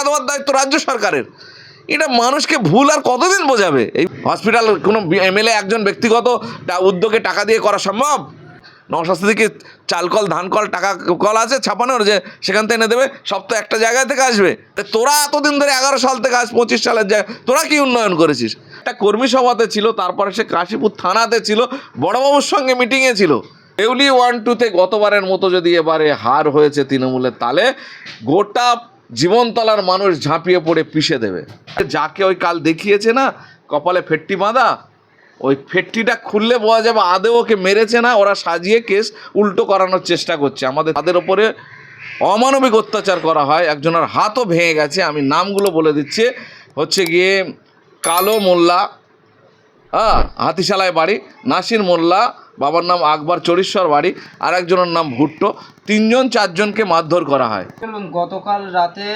টাকা দেওয়ার দায়িত্ব রাজ্য সরকারের। এটা মানুষকে ভুল আর কতদিন বোঝাবে? এই হসপিটাল কোনো এমএলএ একজন ব্যক্তিগত উদ্যোগে টাকা দিয়ে করা সম্ভব? নশাস্তি থেকে চাল কল, ধান কল, টাকা কল আছে ছাপানোর যে সেখান থেকে এনে দেবে, সব তো একটা জায়গা থেকে আসবে। তোরা এতদিন ধরে এগারো সাল থেকে আজ পঁচিশ সালের জায়গা, তোরা কি উন্নয়ন করেছিস? একটা কর্মী সভাতে ছিল, তারপরে সে কাশীপুর থানাতে ছিল, বড়বাবুর সঙ্গে মিটিংয়ে ছিল। দেউলি ওয়ান টুতে গতবারের মতো যদি এবারে হার হয়েছে তৃণমূলের তালে, গোটা জীবনতলার মানুষ ঝাঁপিয়ে পড়ে পিষে দেবে। যাকে ওই কাল দেখিয়েছে না, কপালে ফেট্টি বাঁধা, ওই ফেটটিটা খুললে বোঝা যাবে আদেও ওকে মেরেছে না, ওরা সাজিয়ে কেস উল্টো করানোর চেষ্টা করছে। আমাদের তাদের ওপরে অমানবিক অত্যাচার করা হয়, একজনের হাতও ভেঙে গেছে। আমি নামগুলো বলে দিচ্ছি। হচ্ছে গিয়ে কালো মোল্লা হ্যাঁ হাতিশালায় বাড়ি, নাসির মোল্লা বাবার নাম আকবর চরিশ্বর বাড়ি আর একজনের নাম ভুট্টো। তিনজন চারজনকে মারধর করা হয়। গতকাল রাতে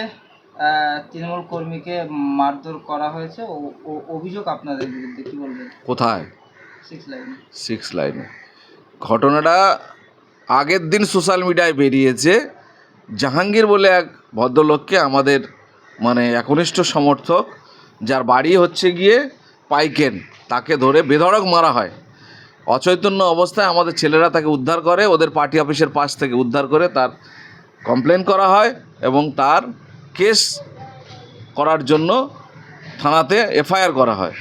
তৃণমূল কর্মীকে মারধর করা হয়েছে। অভিযোগ আপনাদের বিরুদ্ধে কি বলবেন? কোথায়? সিক্স লাইনে সিক্স লাইনে ঘটনাটা আগের দিন সোশ্যাল মিডিয়ায় বেরিয়েছে। জাহাঙ্গীর বলে এক ভদ্রলোককে আমাদের মানে একনিষ্ঠ সমর্থক যার বাড়ি হচ্ছে গিয়ে পাইকেন তাকে ধরে বেধড়ক মারা হয়। অচৈতন্য অবস্থায় আমাদের ছেলেরা তাকে উদ্ধার করে, ওদের পার্টি অফিসের পাশ থেকে উদ্ধার করে তার কমপ্লেন করা হয় এবং তার কেস করার জন্য থানাতে এফআইআর করা হয়।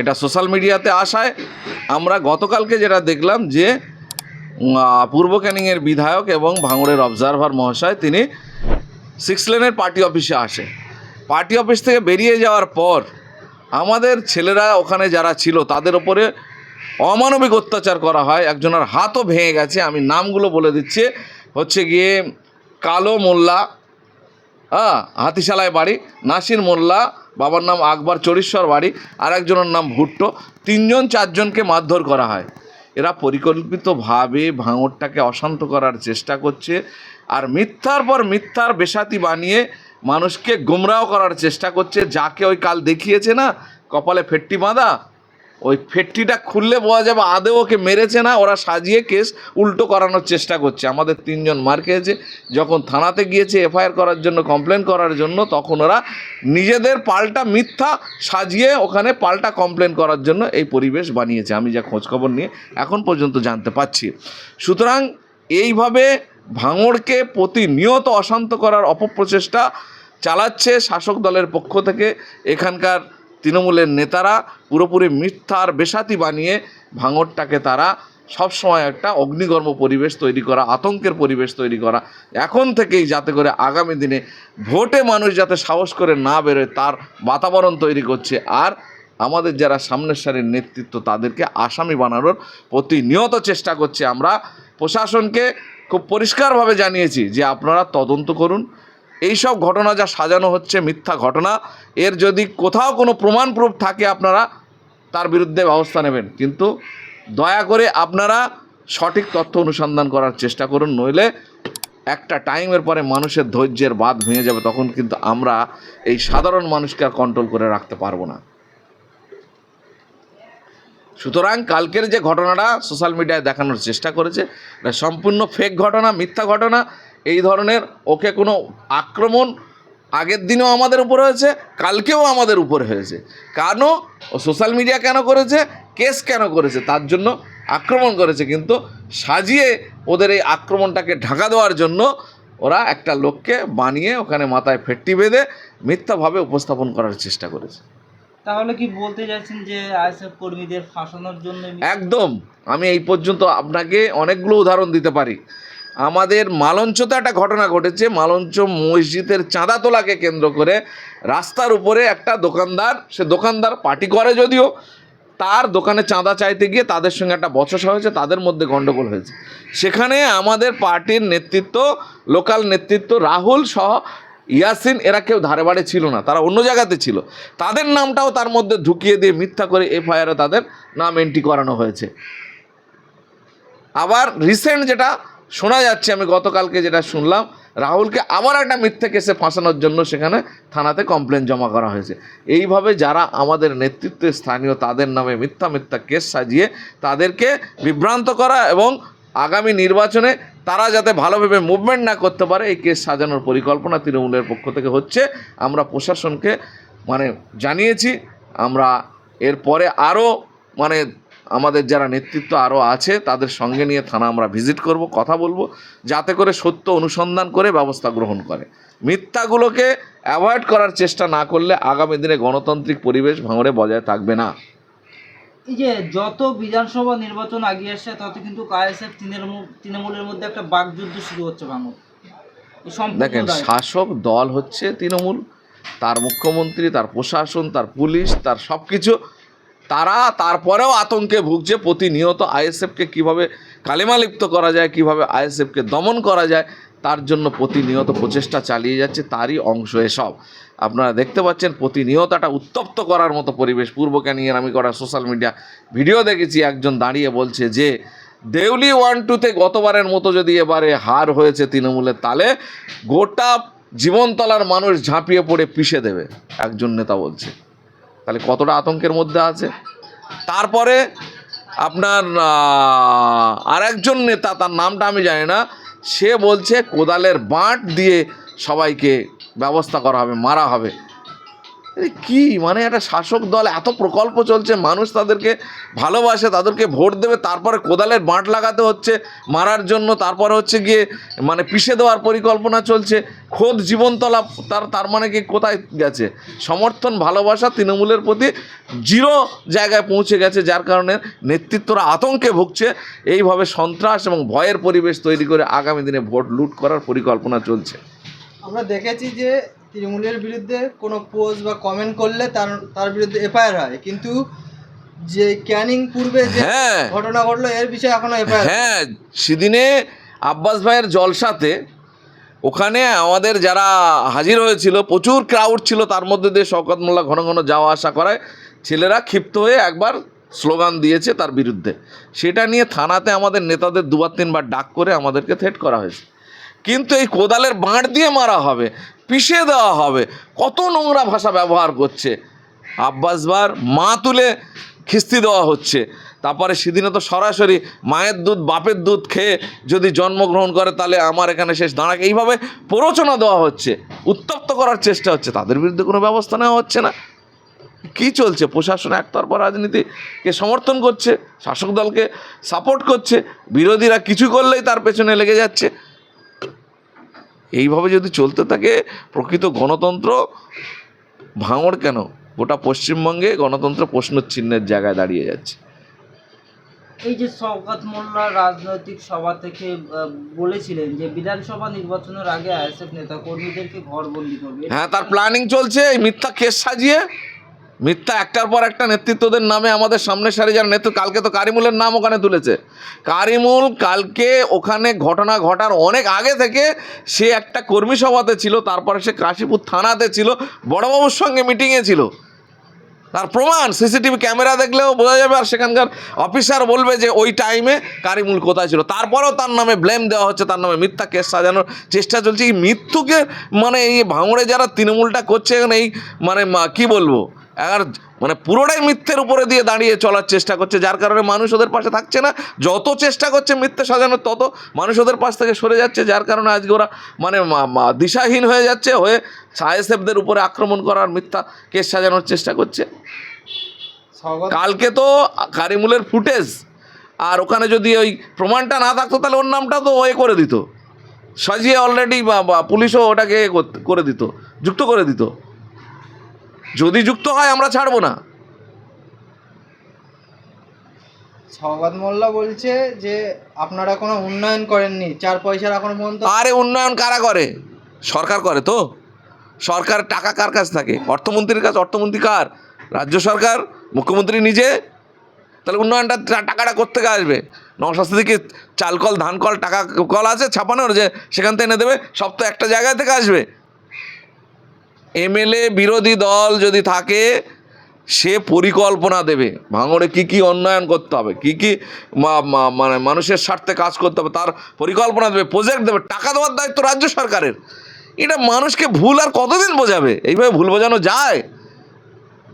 এটা সোশ্যাল মিডিয়াতে আসায় আমরা গতকালকে যেটা দেখলাম যে পূর্ব ক্যানিংয়ের বিধায়ক এবং ভাঙড়ের অবজারভার মহাশয় তিনি সিক্স লেনের পার্টি অফিসে আসে। পার্টি অফিস থেকে বেরিয়ে যাওয়ার পর আমাদের ছেলেরা ওখানে যারা ছিল তাদের ওপরে অমানবিক অত্যাচার করা হয়, একজনের হাতও ভেঙে গেছে, আমি নামগুলো বলে দিচ্ছি। হচ্ছে গিয়ে কালো মোল্লা হ্যাঁ হাতিশালায় বাড়ি, নাসির মোল্লা, বাবার নাম আকবর চরিশ্বর বাড়ি আর একজনের নাম ভুট্টো, তিনজন চারজনকে মারধর করা হয়। এরা পরিকল্পিতভাবে ভাঙরটাকে অশান্ত করার চেষ্টা করছে আর মিথ্যার পর মিথ্যার বেসাতি বানিয়ে মানুষকে গুমরাও করার চেষ্টা করছে, যাকে ওই কাল দেখিয়েছে না, কপালে ফেট্টি বাঁধা ওই ফেটটিটা খুললে বোঝা যাবে আদেও ওকে মেরেছে না, ওরা সাজিয়ে কেস উল্টো করানোর চেষ্টা করছে। আমাদের তিনজন মার খেয়েছে, যখন থানাতে গিয়েছে এফআইআর করার জন্য, কমপ্লেন করার জন্য, তখন ওরা নিজেদের পাল্টা মিথ্যা সাজিয়ে ওখানে পাল্টা কমপ্লেন করার জন্য এই পরিবেশ বানিয়েছে। আমি যা খোঁজখবর নিয়ে এখন পর্যন্ত জানতে পারছি। সুতরাং এইভাবে ভাঙড়কে প্রতিনিয়ত অশান্ত করার অপপ্রচেষ্টা চালাচ্ছে শাসক দলের পক্ষ থেকে। এখানকার তৃণমূলের নেতারা পুরোপুরি মিথ্যার বেসাতি বানিয়ে ভাঙরটাকে তারা সবসময় একটা অগ্নিগর্ম পরিবেশ তৈরি করা, আতঙ্কের পরিবেশ তৈরি করা। এখন থেকেই যাতে করে আগামী দিনে ভোটে মানুষ যাতে সাহস করে না বেরোয়, তার বাতাবরণ তৈরি করছে। আর আমাদের যারা সামনের সারির নেতৃত্ব, তাদেরকে আসামি বানানোর প্রতিনিয়ত চেষ্টা করছে আমরা। প্রশাসনকে খুব পরিষ্কারভাবে জানিয়েছি যে আপনারা তদন্ত করুন এই সব ঘটনা যা সাজানো হচ্ছে মিথ্যা ঘটনা, এর যদি কোথাও কোনো প্রমাণ প্রুফ থাকে আপনারা, তার বিরুদ্ধে ব্যবস্থা নেবেন। কিন্তু দয়া করে আপনারা সঠিক তথ্য অনুসন্ধান করার চেষ্টা করুন, নইলে একটা টাইমের পরে মানুষের ধৈর্যের বাঁধ ভেঙে যাবে, তখন কিন্তু আমরা এই সাধারণ মানুষকে আর কন্ট্রোল করে রাখতে পারব না। সুতরাং কালকের যে ঘটনাটা সোশ্যাল মিডিয়ায় দেখানোর চেষ্টা করেছে, এটা সম্পূর্ণ ফেক ঘটনা, মিথ্যা ঘটনা এই ধরনের ওকে কোনো আক্রমণ আগের দিনেও আমাদের উপর হয়েছে কালকেও আমাদের উপর হয়েছে। কেন? ও সোশ্যাল মিডিয়া কেন করেছে? কেস কেন করেছে? তার জন্য আক্রমণ করেছে। কিন্তু সাজিয়ে ওদের এই আক্রমণটাকে ঢাকা দেওয়ার জন্য ওরা একটা লোককে বানিয়ে ওখানে মাথায় ফেট্টি বেঁধে মিথ্যাভাবে উপস্থাপন করার চেষ্টা করেছে। তাহলে কি বলতে চাইছেন যে আইএসএফ কর্মীদের ফাঁসানোর জন্য একদম। আমি এই পর্যন্ত আপনাকে অনেকগুলো উদাহরণ দিতে পারি। আমাদের মালঞ্চতে একটা ঘটনা ঘটেছে। মালঞ্চ মসজিদের চাঁদা তোলাকে কেন্দ্র করে রাস্তার উপরে একটা দোকানদার, সে দোকানদার পার্টি করে যদিও, তার দোকানে চাঁদা চাইতে গিয়ে তাদের সঙ্গে একটা বচসা হয়েছে, তাদের মধ্যে গণ্ডগোল হয়েছে। সেখানে আমাদের পার্টির নেতৃত্ব, লোকাল নেতৃত্ব রাহুল সহ ইয়াসিন, এরা কেউ ধারে বাড়ে ছিল না, তারা অন্য জায়গাতে ছিল। তাদের নামটাও তার মধ্যে ঢুকিয়ে দিয়ে মিথ্যা করে এফআইআরে তাদের নাম এন্ট্রি করানো হয়েছে। আবার রিসেন্ট যেটা শোনা যাচ্ছে, আমি গতকালকে যেটা শুনলাম, রাহুলকে আবার একটা মিথ্যে কেসে ফাঁসানোর জন্য সেখানে থানাতে কমপ্লেন জমা করা হয়েছে। এইভাবে যারা আমাদের নেতৃত্বে স্থানীয়, তাদের নামে মিথ্যা মিথ্যা কেস সাজিয়ে তাদেরকে বিভ্রান্ত করা এবং আগামী নির্বাচনে তারা যাতে ভালোভাবে মুভমেন্ট না করতে পারে, এই কেস সাজানোর পরিকল্পনা তৃণমূলের পক্ষ থেকে হচ্ছে। আমরা প্রশাসনকে মানে জানিয়েছি, আমরা এরপরে আরও মানে আমাদের যারা নেতৃত্ব আরও আছে তাদের সঙ্গে নিয়ে থানা আমরা ভিজিট করব কথা বলব যাতে করে সত্য অনুসন্ধান করে ব্যবস্থা গ্রহণ করে। মিথ্যাগুলোকে অ্যাভয়েড করার চেষ্টা না করলে আগামী দিনে গণতান্ত্রিক পরিবেশ ভাঙড়ে বজায় থাকবে না। এই যে যত বিধানসভা নির্বাচন আগিয়ে আসছে তত কিন্তু তৃণমূল তৃণমূলের মধ্যে একটা বাকযুদ্ধ শুরু হচ্ছে এই দেখেন শাসক দল হচ্ছে তৃণমূল তার মুখ্যমন্ত্রী তার প্রশাসন তার পুলিশ তার সব কিছু তারা তারপরেও আতঙ্কে ভুগছে। প্রতিনিয়ত আইএসএফকে কীভাবে কালিমালিপ্ত করা যায়, কীভাবে আইএসএফকে দমন করা যায়, তার জন্য প্রতিনিয়ত প্রচেষ্টা চালিয়ে যাচ্ছে, তারই অংশ এসব। আপনারা দেখতে পাচ্ছেন, প্রতিনিয়ত একটা উত্তপ্ত করার মতো পরিবেশ। পূর্ব ক্যানিংয়ের আমি করা সোশ্যাল মিডিয়া ভিডিও দেখেছি, একজন দাঁড়িয়ে বলছে যে, দেউলি ওয়ান টুতে গতবারের মতো যদি এবারে হার হয়েছে তৃণমূলের তালে গোটা জীবনতলার মানুষ ঝাঁপিয়ে পড়ে, পিষে দেবে। একজন নেতা বলছে। তাহলে কতটা আতঙ্কের মধ্যে আছে? তারপরে আপনার আরেকজন নেতা, তার নামটা আমি জানি না, সে বলছে, কোদালের বাঁট দিয়ে সবাইকে ব্যবস্থা করা হবে, মারা হবে। কি? মানে একটা শাসক দল, এত প্রকল্প চলছে, মানুষ তাদেরকে ভালোবাসে, তাদেরকে ভোট দেবে, তারপরে কোদালের বাঁট লাগাতে হচ্ছে, মারার জন্য, তারপরে হচ্ছে গিয়ে মানে পিষে দেওয়ার পরিকল্পনা চলছে, খোদ জীবনতলা তার তার মানে কি কোথায় গেছে? সমর্থন, ভালোবাসা তৃণমূলের প্রতি জিরো জায়গায় পৌঁছে গেছে, যার কারণে নেতৃত্বরা আতঙ্কে ভুগছে, এইভাবে সন্ত্রাস এবং ভয়ের পরিবেশ তৈরি করে আগামী দিনে ভোট লুট করার পরিকল্পনা চলছে। আমরা দেখেছি যে তৃণমূলের বিরুদ্ধে কোনো পোস্ট বা কমেন্ট করলে তার তার বিরুদ্ধে এফআইআর হয়। কিন্তু যে ক্যানিং পূর্বে যে হ্যাঁ। ঘটনা ঘটলো এর বিষয়ে এখনও এফআইআর হ্যাঁ। সেদিনে আব্বাস ভাইয়ের জলসাতে ওখানে আমাদের যারা হাজির হয়েছিল প্রচুর ক্রাউড ছিল তার মধ্যে দিয়ে শওকত মোল্লা ঘন ঘন যাওয়া আসা করায় ছেলেরা ক্ষিপ্ত হয়ে একবার স্লোগান দিয়েছে তার বিরুদ্ধে। সেটা নিয়ে থানাতে আমাদের নেতাদের দুবার তিনবার ডাক করে আমাদেরকে থেট করা হয়েছে। কিন্তু এই কোদালের বাঁট দিয়ে মারা হবে। পিষে দেওয়া হবে। কত নোংরা ভাষা ব্যবহার করছে। আব্বাস বার মা তুলে খিস্তি দেওয়া হচ্ছে। তারপরে সেদিনে তো সরাসরি মায়ের দুধ, বাপের দুধ খেয়ে যদি জন্মগ্রহণ করে, তাহলে আমার এখানে শেষ দাঁড়াকে। এইভাবে প্ররোচনা দেওয়া হচ্ছে। উত্তপ্ত করার চেষ্টা হচ্ছে। তাদের বিরুদ্ধে কোনো ব্যবস্থা নেওয়া হচ্ছে না। কি চলছে? প্রশাসন একতরফা রাজনীতিকে সমর্থন করছে, শাসক দলকে সাপোর্ট করছে, বিরোধীরা কিছু করলেই তার পেছনে লেগে যাচ্ছে। এইভাবে যদি চলতে থাকে প্রকৃত গণতন্ত্র ভাঙড় কেন? গোটা পশ্চিমবঙ্গে গণতন্ত্র প্রশ্ন চিহ্নের জায়গায় দাঁড়িয়ে যাচ্ছে। এই যে শওকত মোল্লা রাজনৈতিক সভা থেকে বলেছিলেন যে বিধানসভা নির্বাচনের আগে আইএসএফ নেতা কর্মীদেরকে ঘরবন্দি করবে। হ্যাঁ তার প্ল্যানিং চলছে এই মিথ্যা কেস সাজিয়ে মিথ্যা একটার পর একটা নেতৃত্বদের নামে আমাদের সামনে সারি যার নেতৃত্ব, কালকে তো কারিমুলের নাম ওখানে তুলেছে। কারিমুল কালকে ওখানে ঘটনা ঘটার অনেক আগে থেকে সে একটা কর্মী সভাতে ছিল, তারপরে সে কাশীপুর থানাতে ছিল, বড়বাবুর সঙ্গে মিটিংয়ে ছিল। তার প্রমাণ, সিসিটিভি ক্যামেরা দেখলেও বোঝা যাবে আর সেখানকার অফিসার বলবে যে ওই টাইমে কারিমুল কোথায় ছিল। তারপরেও তার নামে ব্লেম দেওয়া হচ্ছে, তার নামে মিথ্যা কেস সাজানোর চেষ্টা চলছে। এই মৃত্যুকে মানে এই ভাঙড়ে যারা তৃণমূলটা করছে এই মানে কি বলব? আর মানে পুরোটাই মিথ্যের উপরে দিয়ে দাঁড়িয়ে চলার চেষ্টা করছে যার কারণে মানুষ ওদের পাশে থাকছে না। যত চেষ্টা করছে মিথ্যে সাজানোর তত মানুষ ওদের পাশ থেকে সরে যাচ্ছে যার কারণে আজকে ওরা মানে দিশাহীন হয়ে যাচ্ছে হয়ে সাহেসেবদের উপরে আক্রমণ করার মিথ্যা কেস সাজানোর চেষ্টা করছে। কালকে তো কারিমুলের ফুটেজ আর ওখানে যদি ওই প্রমাণটা না থাকতো তাহলে ওর নামটা তো এ করে দিত। সাজিয়ে অলরেডি পুলিশও ওটাকে করে দিত যুক্ত করে দিত। যদি যুক্ত হয় আমরা ছাড়বো না। স্বাগত মোল্লা বলছে যে আপনারা কোনো উন্নয়ন করেননি চার পয়সার এখনও পর্যন্ত আরে উন্নয়ন কারা করে? সরকার করে তো। সরকার টাকা কার কাছে থাকে? অর্থমন্ত্রীর কাছে অর্থমন্ত্রী কার? রাজ্য সরকার? মুখ্যমন্ত্রী নিজে? তাহলে উন্নয়নটা টাকাটা কোথেকে আসবে? নশাস্তি থেকে চাল কল ধান কল টাকা কল আছে ছাপানোর যে সেখান থেকে এনে দেবে সব তো একটা জায়গা থেকে আসবে। এমএলএ বিরোধী দল যদি থাকে, সে পরিকল্পনা দেবে। ভাঙড়ে কি কি উন্নয়ন করতে হবে, কি কি মানে মানুষের স্বার্থে কাজ করতে হবে, তার পরিকল্পনা দেবে প্রজেক্ট দেবে, টাকা দেওয়ার দায়িত্ব রাজ্য সরকারের। এটা মানুষকে ভুল আর কতদিন বোঝাবে? এইভাবে ভুল বোঝানো যায়?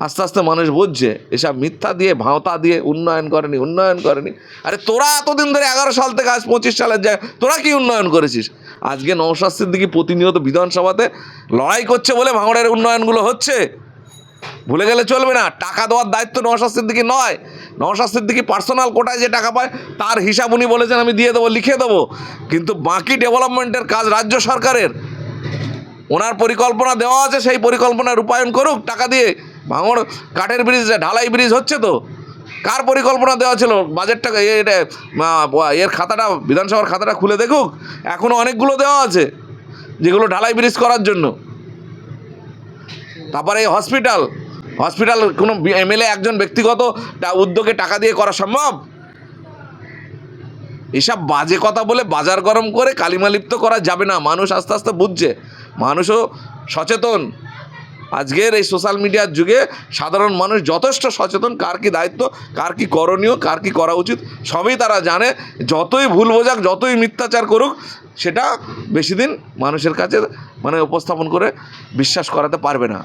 আস্তে আস্তে মানুষ বুঝছে, এসব মিথ্যা দিয়ে, ভাঁওতা দিয়ে উন্নয়ন করেনি উন্নয়ন করেনি। আরে তোরা এতদিন ধরে এগারো সাল থেকে আজ পঁচিশ সালের যায় তোরা কি উন্নয়ন করেছিস? আজকে নৌশাদ সিদ্দিকি প্রতিনিয়ত বিধানসভাতে লড়াই করছে বলে ভাঙড়ের উন্নয়নগুলো হচ্ছে। ভুলে গেলে চলবে না, টাকা দেওয়ার দায়িত্ব নওশাদ সিদ্দিকি নয়। নওশাদ সিদ্দিকি পার্সোনাল কোটায় যে টাকা পায়, তার হিসাব উনি বলেছেন, আমি দিয়ে দেবো, লিখে দেবো। কিন্তু বাকি ডেভেলপমেন্টের কাজ রাজ্য সরকারের। ওনার পরিকল্পনা দেওয়া আছে, সেই পরিকল্পনা রূপায়ণ করুক, টাকা দিয়ে ভাঙড় কাঠের ব্রিজ ঢালাই ব্রিজ হচ্ছে তো। কার পরিকল্পনা দেওয়া ছিল? বাজেটটা এটা এর খাতাটা, বিধানসভার খাতাটা খুলে দেখুক। এখনও অনেকগুলো দেওয়া আছে, যেগুলো ঢালাই ব্রিজ করার জন্য। তারপরে এই হসপিটাল হসপিটাল কোনো এমএলএ একজন ব্যক্তিগত উদ্যোগে টাকা দিয়ে করা সম্ভব? এসব বাজে কথা বলে বাজার গরম করে কালিমালিপ্ত করা যাবে না। মানুষ আস্তে আস্তে বুঝছে। মানুষও সচেতন। আজকের এই সোশ্যাল মিডিয়ার যুগে সাধারণ মানুষ যথেষ্ট সচেতন, কার কী দায়িত্ব, কার কী করণীয়, কার কী করা উচিত, সবই তারা জানে। যতই ভুল বোঝাক, যতই মিথ্যাচার করুক, সেটা বেশি দিন মানুষের কাছে মানে উপস্থাপন করে বিশ্বাস করাতে পারবে না।